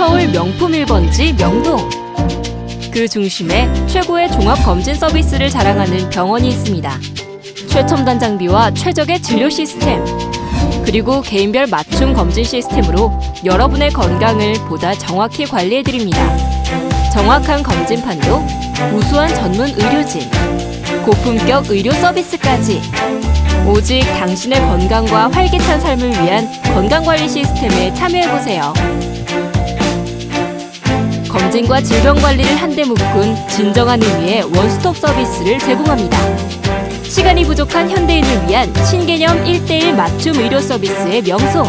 서울 명품 1번지 명동. 그 중심에 최고의 종합 검진 서비스를 자랑하는 병원이 있습니다. 최첨단 장비와 최적의 진료 시스템, 그리고 개인별 맞춤 검진 시스템으로 여러분의 건강을 보다 정확히 관리해 드립니다. 정확한 검진판도 우수한 전문 의료진, 고품격 의료 서비스까지 오직 당신의 건강과 활기찬 삶을 위한 건강관리 시스템에 참여해보세요. 검진과 질병 관리를 한데 묶은 진정한 의미의 원스톱 서비스를 제공합니다. 시간이 부족한 현대인을 위한 신개념 1대1 맞춤 의료 서비스의 명소.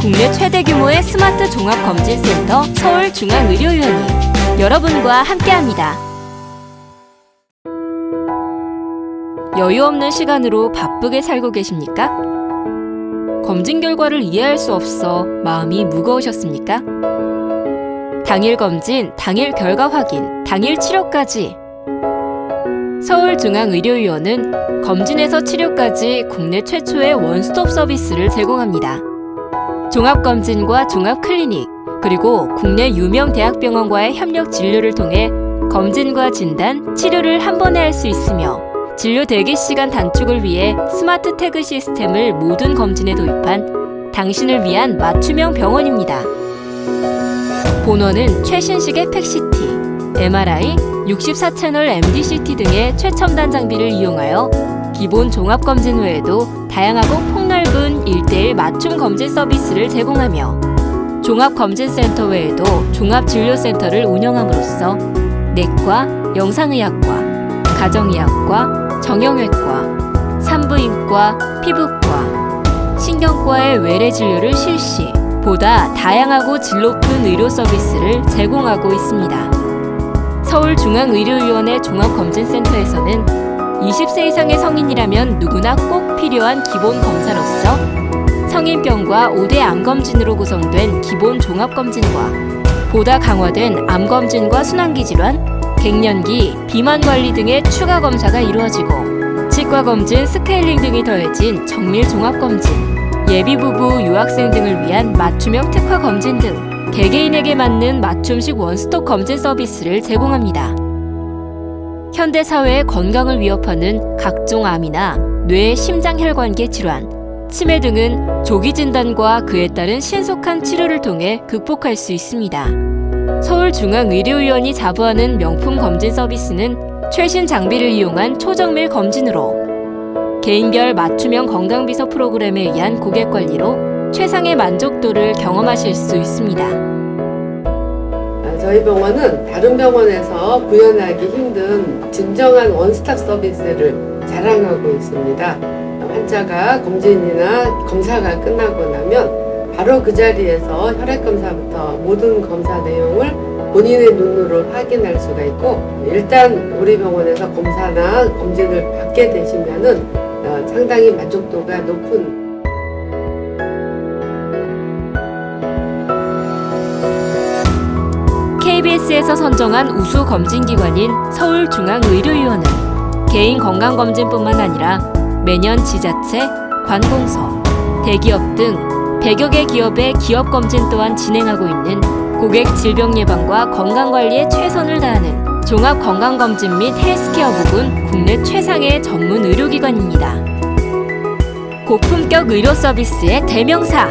국내 최대 규모의 스마트 종합검진센터 서울중앙의료위원회 여러분과 함께합니다. 여유 없는 시간으로 바쁘게 살고 계십니까? 검진 결과를 이해할 수 없어 마음이 무거우셨습니까? 당일 검진, 당일 결과 확인, 당일 치료까지. 서울중앙의료위원은 검진에서 치료까지 국내 최초의 원스톱 서비스를 제공합니다. 종합검진과 종합클리닉, 그리고 국내 유명 대학병원과의 협력 진료를 통해 검진과 진단, 치료를 한 번에 할 수 있으며 진료 대기 시간 단축을 위해 스마트 태그 시스템을 모든 검진에 도입한 당신을 위한 맞춤형 병원입니다. 본원은 최신식의 팩시티, MRI, 64채널 MDCT 등의 최첨단 장비를 이용하여 기본 종합검진 외에도 다양하고 폭넓은 1대1 맞춤 검진 서비스를 제공하며 종합검진센터 외에도 종합진료센터를 운영함으로써 내과, 영상의학과, 가정의학과, 정형외과, 산부인과, 피부과, 신경과의 외래 진료를 실시, 보다 다양하고 질 높은 의료 서비스를 제공하고 있습니다. 서울중앙의료위원회 종합검진센터에서는 20세 이상의 성인이라면 누구나 꼭 필요한 기본 검사로서 성인병과 5대 암검진으로 구성된 기본 종합검진과 보다 강화된 암검진과 순환기 질환, 갱년기, 비만 관리 등의 추가 검사가 이루어지고 치과 검진, 스케일링 등이 더해진 정밀 종합 검진, 예비 부부, 유학생 등을 위한 맞춤형 특화 검진 등 개개인에게 맞는 맞춤식 원스톱 검진 서비스를 제공합니다. 현대 사회의 건강을 위협하는 각종 암이나 뇌, 심장, 혈관계 질환, 치매 등은 조기 진단과 그에 따른 신속한 치료를 통해 극복할 수 있습니다. 서울중앙의료위원이 자부하는 명품 검진 서비스는 최신 장비를 이용한 초정밀 검진으로 개인별 맞춤형 건강비서 프로그램에 의한 고객 관리로 최상의 만족도를 경험하실 수 있습니다. 아, 저희 병원은 다른 병원에서 구현하기 힘든 진정한 원스톱 서비스를 자랑하고 있습니다. 환자가 검진이나 검사가 끝나고 나면 바로 그 자리에서 혈액 검사부터 모든 검사 내용을 본인의 눈으로 확인할 수가 있고 일단 우리 병원에서 검사나 검진을 받게 되시면은 어, 상당히 만족도가 높은 KBS에서 선정한 우수 검진기관인 서울중앙의료위원회. 개인 건강검진뿐만 아니라 매년 지자체, 관공서, 대기업 등 100여 개 기업의 기업검진 또한 진행하고 있는 고객 질병 예방과 건강관리에 최선을 다하는 종합건강검진 및 헬스케어 부분 국내 최상의 전문 의료기관입니다. 고품격 의료 서비스의 대명사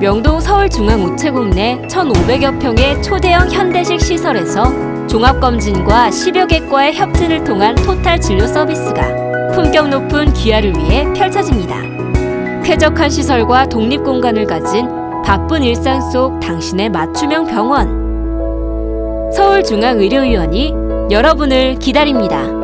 명동 서울중앙우체국 내 1,500여 평의 초대형 현대식 시설에서 종합검진과 10여 개과의 협진을 통한 토탈 진료 서비스가 품격 높은 귀하를 위해 펼쳐집니다. 쾌적한 시설과 독립 공간을 가진 바쁜 일상 속 당신의 맞춤형 병원. 서울중앙의료위원이 여러분을 기다립니다.